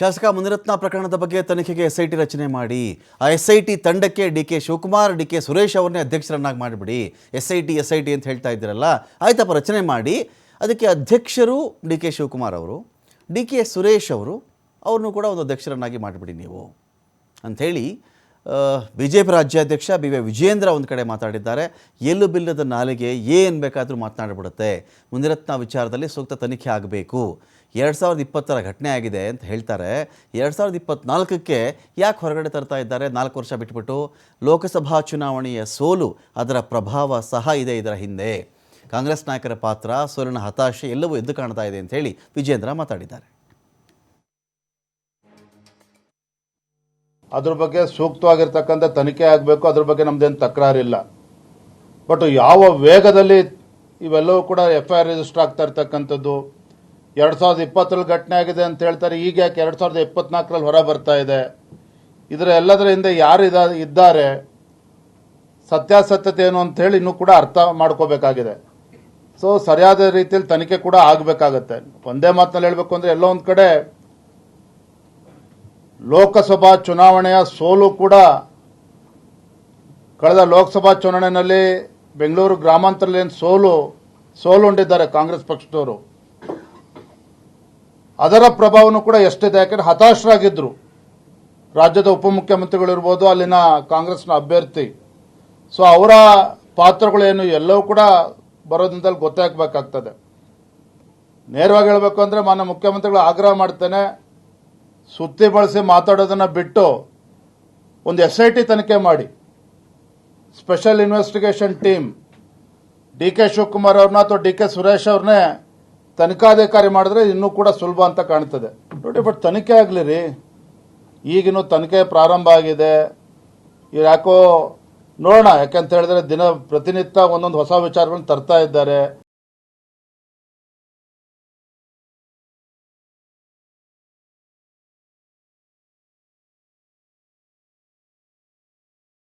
ಶಾಸಕ ಮುನಿರತ್ನ ಪ್ರಕರಣದ ಬಗ್ಗೆ ತನಿಖೆಗೆ ಎಸ್ ಐ ಟಿ ರಚನೆ ಮಾಡಿ, ಆ ಎಸ್ ಐ ಟಿ ತಂಡಕ್ಕೆ D K Shivakumar, D K Suresh ಅವರನ್ನೇ ಅಧ್ಯಕ್ಷರನ್ನಾಗಿ ಮಾಡಿಬಿಡಿ. S I T S I T ಅಂತ ಹೇಳ್ತಾ ಇದ್ದೀರಲ್ಲ, ಆಯ್ತಪ್ಪ, ರಚನೆ ಮಾಡಿ. ಅದಕ್ಕೆ ಅಧ್ಯಕ್ಷರು ಡಿ ಕೆ ಶಿವಕುಮಾರ್ ಅವರು, ಡಿ ಕೆ ಸುರೇಶ್ ಅವರು, ಅವ್ರನ್ನೂ ಕೂಡ ಒಂದು ಅಧ್ಯಕ್ಷರನ್ನಾಗಿ ಮಾಡಿಬಿಡಿ ನೀವು. ಅಂಥೇಳಿ ಬಿ ಜೆ ಪಿ ರಾಜ್ಯಾಧ್ಯಕ್ಷ ಬಿ ವೈ ವಿಜೇಂದ್ರ ಒಂದು ಕಡೆ ಮಾತಾಡಿದ್ದಾರೆ. ಎಲ್ಲು ಬಿಲ್ಲದ ನಾಲಿಗೆ ಏನು ಬೇಕಾದರೂ ಮಾತನಾಡಿಬಿಡುತ್ತೆ. ಮುನಿರತ್ನ ವಿಚಾರದಲ್ಲಿ ಸೂಕ್ತ ತನಿಖೆ ಆಗಬೇಕು. ಎರಡು ಸಾವಿರದ ಇಪ್ಪತ್ತರ ಘಟನೆ ಆಗಿದೆ ಅಂತ ಹೇಳ್ತಾರೆ. ಎರಡು ಸಾವಿರದ ಇಪ್ಪತ್ತ್ನಾಲ್ಕಕ್ಕೆ ಯಾಕೆ ಹೊರಗಡೆ ತರ್ತಾ ಇದ್ದಾರೆ? ನಾಲ್ಕು ವರ್ಷ ಬಿಟ್ಬಿಟ್ಟು ಲೋಕಸಭಾ ಚುನಾವಣೆಯ ಸೋಲು ಅದರ ಪ್ರಭಾವ ಸಹ ಇದೆ ಇದರ ಹಿಂದೆ. ಕಾಂಗ್ರೆಸ್ ನಾಯಕರ ಪಾತ್ರ, ಸೋಲಿನ ಹತಾಶೆ ಎಲ್ಲವೂ ಎದ್ದು ಕಾಣ್ತಾ ಇದೆ ಅಂತ ಹೇಳಿ ವಿಜೇಂದ್ರ ಮಾತಾಡಿದ್ದಾರೆ. ಅದ್ರ ಬಗ್ಗೆ ಸೂಕ್ತವಾಗಿರ್ತಕ್ಕಂಥ ತನಿಖೆ ಆಗಬೇಕು, ಅದ್ರ ಬಗ್ಗೆ ನಮ್ದೇನು ತಕರಾರಿಲ್ಲ. ಬಟ್ ಯಾವ ವೇಗದಲ್ಲಿ ಇವೆಲ್ಲವೂ ಕೂಡ ಎಫ್ ಐ ಆರ್ ರಿಜಿಸ್ಟರ್ ಆಗ್ತಾ ಇರ್ತಕ್ಕಂಥದ್ದು, ಎರಡು ಸಾವಿರದ ಇಪ್ಪತ್ತರಲ್ಲಿ ಘಟನೆ ಆಗಿದೆ ಅಂತ ಹೇಳ್ತಾರೆ, ಈಗ ಯಾಕೆ ಎರಡು ಸಾವಿರದ ಇಪ್ಪತ್ನಾಲ್ಕರಲ್ಲಿ ಹೊರ ಬರ್ತಾ ಇದೆ? ಇದರ ಎಲ್ಲದರ ಹಿಂದೆ ಯಾರು ಇದ, ಇದ್ದಾರೆ? ಸತ್ಯಾಸತ್ಯತೆ ಏನು ಅಂತ ಹೇಳಿ ಇನ್ನೂ ಕೂಡ ಅರ್ಥ ಮಾಡ್ಕೋಬೇಕಾಗಿದೆ. ಸೊ ಸರಿಯಾದ ರೀತಿಯಲ್ಲಿ ತನಿಖೆ ಕೂಡ ಆಗಬೇಕಾಗತ್ತೆ. ಒಂದೇ ಮಾತಿನಲ್ಲಿ ಹೇಳಬೇಕು ಅಂದರೆ ಎಲ್ಲೋ ಒಂದು ಕಡೆ ಲೋಕಸಭಾ ಚುನಾವಣೆಯ ಸೋಲು ಕೂಡ ಕಳೆದ ಲೋಕಸಭಾ ಚುನಾವಣೆಯಲ್ಲಿ ಬೆಂಗಳೂರು ಗ್ರಾಮಾಂತರದಲ್ಲಿ ಸೋಲು ಸೋಲುಂಡಿದ್ದಾರೆ ಕಾಂಗ್ರೆಸ್ ಪಕ್ಷದವರು. ಅದರ ಪ್ರಭಾವನೂ ಕೂಡ ಎಷ್ಟಿದೆ, ಯಾಕಂದ್ರೆ ಹತಾಶರಾಗಿದ್ದರು ರಾಜ್ಯದ ಉಪಮುಖ್ಯಮಂತ್ರಿಗಳಿರ್ಬೋದು ಅಲ್ಲಿನ ಕಾಂಗ್ರೆಸ್ನ ಅಭ್ಯರ್ಥಿ. ಸೊ ಅವರ ಪಾತ್ರಗಳೇನು ಎಲ್ಲವೂ ಕೂಡ ಬರೋದ್ರಿಂದಲೇ ಗೊತ್ತಾಗಬೇಕಾಗ್ತದೆ. ನೇರವಾಗಿ ಹೇಳಬೇಕು ಅಂದರೆ ಮಾನ್ಯ ಮುಖ್ಯಮಂತ್ರಿಗಳು ಆಗ್ರಹ ಮಾಡ್ತೇನೆ ಸುತ್ತಿ ಬಳಸಿ ಮಾತಾಡೋದನ್ನು ಬಿಟ್ಟು ಒಂದು ಎಸ್ ಐ ಟಿ ತನಿಖೆ ಮಾಡಿ. Special investigation team D K Shivakumar ಅವ್ರನ್ನ ಅಥವಾ ಡಿ ಕೆ ಸುರೇಶ್ ಅವ್ರನ್ನೇ ತನಿಖಾಧಿಕಾರಿ ಮಾಡಿದ್ರೆ ಇನ್ನೂ ಕೂಡ ಸುಲಭ ಅಂತ ಕಾಣ್ತದೆ. ನೋಡಿ ಬಟ್ ತನಿಖೆ ಆಗಲಿ ರೀ. ಈಗಿನ್ನೂ ತನಿಖೆ ಪ್ರಾರಂಭ ಆಗಿದೆ. ಯಾಕೋ ನೋಡೋಣ, ಯಾಕಂತ ಹೇಳಿದ್ರೆ ದಿನ ಪ್ರತಿನಿತ್ಯ ಒಂದೊಂದು ಹೊಸ ವಿಚಾರಗಳನ್ನ ತರ್ತಾ ಇದ್ದಾರೆ.